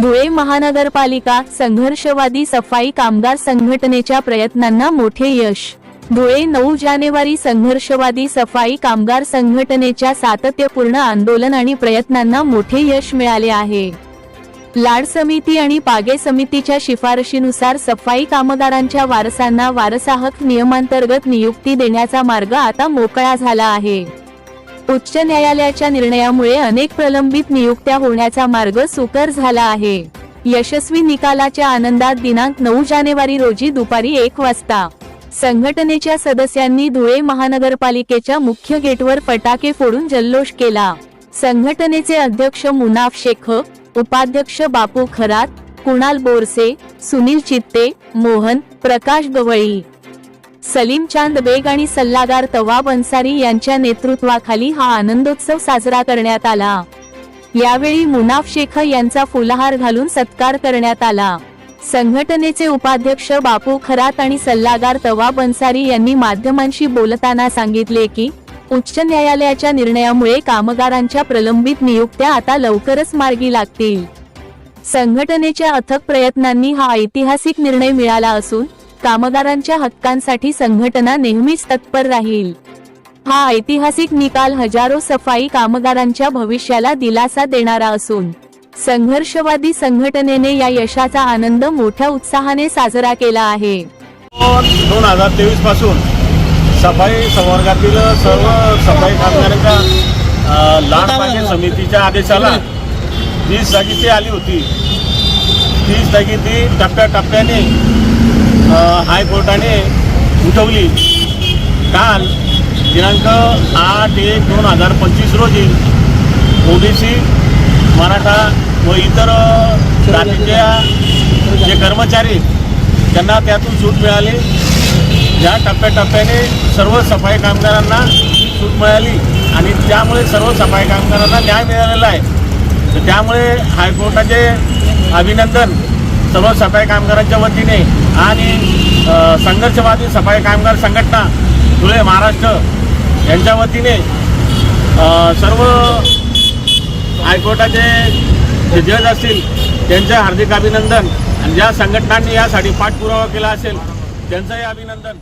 धुळे महानगरपालिका संघर्षवादी सफाई कामगार संघटनेच्या प्रयत्नांना मोठे यश. धुळे नऊ जानेवारी संघर्षवादी सफाई कामगार संघटनेच्या सातत्यपूर्ण आंदोलन आणि प्रयत्नांना मोठे यश मिळाले आहे. लाड समिती आणि पागे समितीच्या शिफारशीनुसार सफाई कामगारांच्या वारसांना वारसाहक नियमांतर्गत नियुक्ती देण्याचा मार्ग आता मोकळा झाला आहे. उच्च न्यायालयाच्या निर्णयामुळे अनेक प्रलंबित नियुक्त्या होण्याचा मार्ग सुकर झाला आहे. यशस्वी निकालाच्या आनंदात दिनांक नऊ जानेवारी रोजी दुपारी एक वाजता संघटनेच्या सदस्यांनी धुळे महानगरपालिकेच्या मुख्य गेटवर फटाके फोडून जल्लोष केला. संघटनेचे अध्यक्ष मुनाफ शेख उपाध्यक्ष बापू खरात कुणाल बोरसे सुनील चित्ते मोहन प्रकाश गवळी सलीम चांद बेग आणि सल्लागार तवाब अन्सारी यांच्या नेतृत्वाखाली हा आनंदोत्सव साजरा करण्यात आला. यावेळी मुनाफ शेख यांचा फुलहार घालून सत्कार करण्यात आला. संघटनेचे उपाध्यक्ष बापू खरात आणि सल्लागार तवाब अन्सारी यांनी माध्यमांशी बोलताना सांगितले की उच्च न्यायालयाच्या निर्णयामुळे कामगारांच्या प्रलंबित नियुक्त्या आता लवकरच मार्गी लागतील. संघटनेच्या अथक प्रयत्नांनी हा ऐतिहासिक निर्णय मिळाला असून कामगारांच्या हक्कांसाठी संघटना नेहमीच तत्पर राहील. हा ऐतिहासिक निकाल हजारो सफाई कामगारांच्या भविष्याला दिलासा देणारा असून संघर्षवादी संघटनेने या यशाचा आनंद मोठ्या उत्साहाने साजरा केला आहे. दोन हजार तेवीसपासून सफाई संवर्गातील सर्व सफाई कामगारांच्या लाड पाहिजे समितीच्या आदेशाला ती स्थगिती आली होती. ती स्थगिती टप्प्याटप्प्याने हायकोर्टाने उठवली. काल दिनांक आठ एक दोन हजार पंचवीस रोजी ओबीसी मराठा व इतर जातीच्या जे कर्मचारी त्यांना त्यातून सूट मिळाली. या टप्प्याटप्प्याने सर्व सफाई कामगारांना सूट मिळाली आणि त्यामुळे सर्व सफाई कामगारांना न्याय मिळालेला आहे. तर त्यामुळे हायकोर्टाचे अभिनंदन. सर्व सफाई कामगारांच्या वतीने आणि संघर्षवादी सफाई कामगार संघटना धुळे महाराष्ट्र यांच्या वतीने सर्व हायकोर्टाचे जे जज असतील त्यांचे हार्दिक अभिनंदन. आणि ज्या संघटनांनी यासाठी पाठपुरावा केला असेल त्यांचंही अभिनंदन.